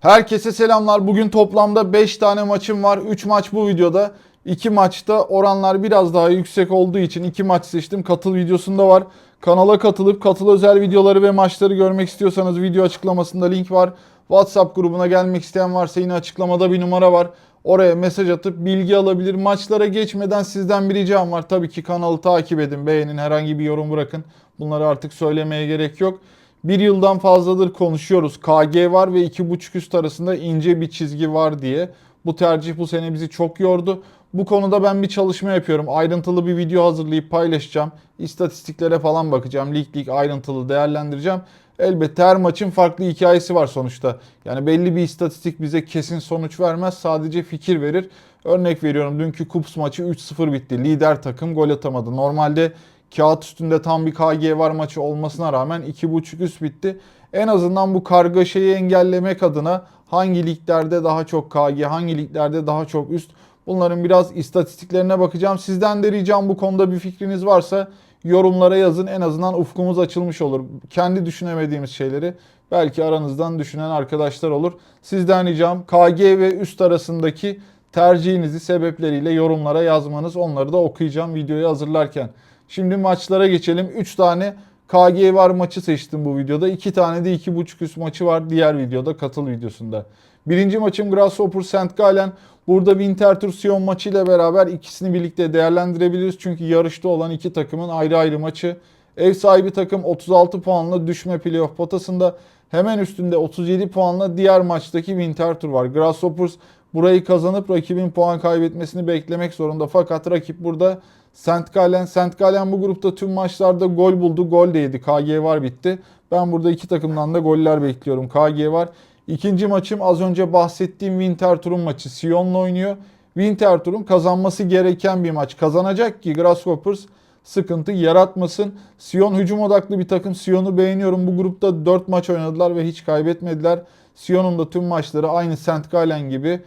Herkese selamlar. Bugün toplamda 5 tane maçım var. 3 maç bu videoda. 2 maçta oranlar biraz daha yüksek olduğu için 2 maç seçtim. Katıl videosunda var. Kanala katılıp katıl özel videoları ve maçları görmek istiyorsanız video açıklamasında link var. WhatsApp grubuna gelmek isteyen varsa yine açıklamada bir numara var. Oraya mesaj atıp bilgi alabilir. Maçlara geçmeden sizden bir ricam var. Tabii ki kanalı takip edin, beğenin, herhangi bir yorum bırakın. Bunları artık söylemeye gerek yok. Bir yıldan fazladır konuşuyoruz. KG var ve 2.5 üst arasında ince bir çizgi var diye. Bu tercih bu sene bizi çok yordu. Bu konuda ben bir çalışma yapıyorum. Ayrıntılı bir video hazırlayıp paylaşacağım. İstatistiklere falan bakacağım. Lig lig ayrıntılı değerlendireceğim. Elbette her maçın farklı hikayesi var sonuçta. Yani belli bir istatistik bize kesin sonuç vermez. Sadece fikir verir. Örnek veriyorum dünkü Kups maçı 3-0 bitti. Lider takım gol atamadı. Normalde kağıt üstünde tam bir KG var maçı olmasına rağmen 2.5 üst bitti. En azından bu kargaşayı engellemek adına hangi liglerde daha çok KG, hangi liglerde daha çok üst bunların biraz istatistiklerine bakacağım. Sizden de ricam bu konuda bir fikriniz varsa yorumlara yazın. En azından ufkumuz açılmış olur. Kendi düşünemediğimiz şeyleri belki aranızdan düşünen arkadaşlar olur. Sizden ricam KG ve üst arasındaki tercihinizi sebepleriyle yorumlara yazmanız. Onları da okuyacağım videoyu hazırlarken. Şimdi maçlara geçelim. 3 tane KG var maçı seçtim bu videoda. 2 tane de 2.5 üst maçı var diğer videoda katıl videosunda. Birinci maçım Grasshopper St. Gallen. Burada Winterthur Sion maçı ile beraber ikisini birlikte değerlendirebiliriz. Çünkü yarışta olan iki takımın ayrı ayrı maçı. Ev sahibi takım 36 puanla düşme playoff potasında. Hemen üstünde 37 puanla diğer maçtaki Winterthur var. Grasshoppers burayı kazanıp rakibin puan kaybetmesini beklemek zorunda. Fakat rakip burada St. Gallen. St. Gallen bu grupta tüm maçlarda gol buldu. Gol de yedi. KG var bitti. Ben burada iki takımdan da goller bekliyorum. KG var. İkinci maçım az önce bahsettiğim Winterthur'un maçı. Sion'la oynuyor. Winterthur'un kazanması gereken bir maç. Kazanacak ki Grasshoppers sıkıntı yaratmasın. Sion hücum odaklı bir takım. Sion'u beğeniyorum. Bu grupta 4 maç oynadılar ve hiç kaybetmediler. Sion'un da tüm maçları aynı St. Gallen gibi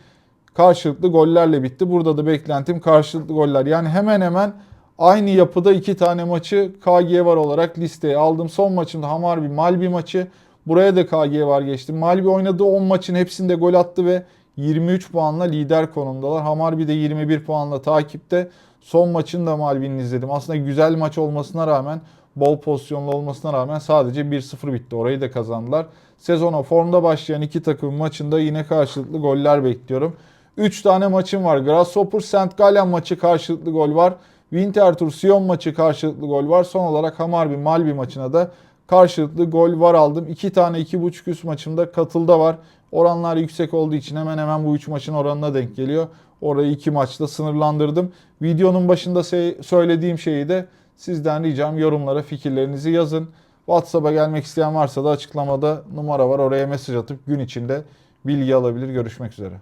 karşılıklı gollerle bitti. Burada da beklentim karşılıklı goller. Yani hemen hemen aynı yapıda iki tane maçı KG var olarak listeye aldım. Son maçımda Hamarby Malby maçı. Buraya da KG var geçtim. Malby oynadığı 10 maçın hepsinde gol attı ve 23 puanla lider konumdalar. Hamarby de 21 puanla takipte. Son maçını da Malby'nin izledim. Aslında güzel maç olmasına rağmen bol pozisyonlu olmasına rağmen sadece 1-0 bitti. Orayı da kazandılar. Sezona formda başlayan iki takım maçında yine karşılıklı goller bekliyorum. 3 tane maçım var. Grasshopper St. Gallen maçı karşılıklı gol var. Winterthur Sion maçı karşılıklı gol var. Son olarak Hamarby Malby maçına da karşılıklı gol var aldım. 2 tane 2.5 üst maçımda katılda var. Oranlar yüksek olduğu için hemen hemen bu 3 maçın oranına denk geliyor. Orayı 2 maçla sınırlandırdım. Videonun başında söylediğim şeyi de sizden ricam yorumlara fikirlerinizi yazın. WhatsApp'a gelmek isteyen varsa da açıklamada numara var. Oraya mesaj atıp gün içinde bilgi alabilir. Görüşmek üzere.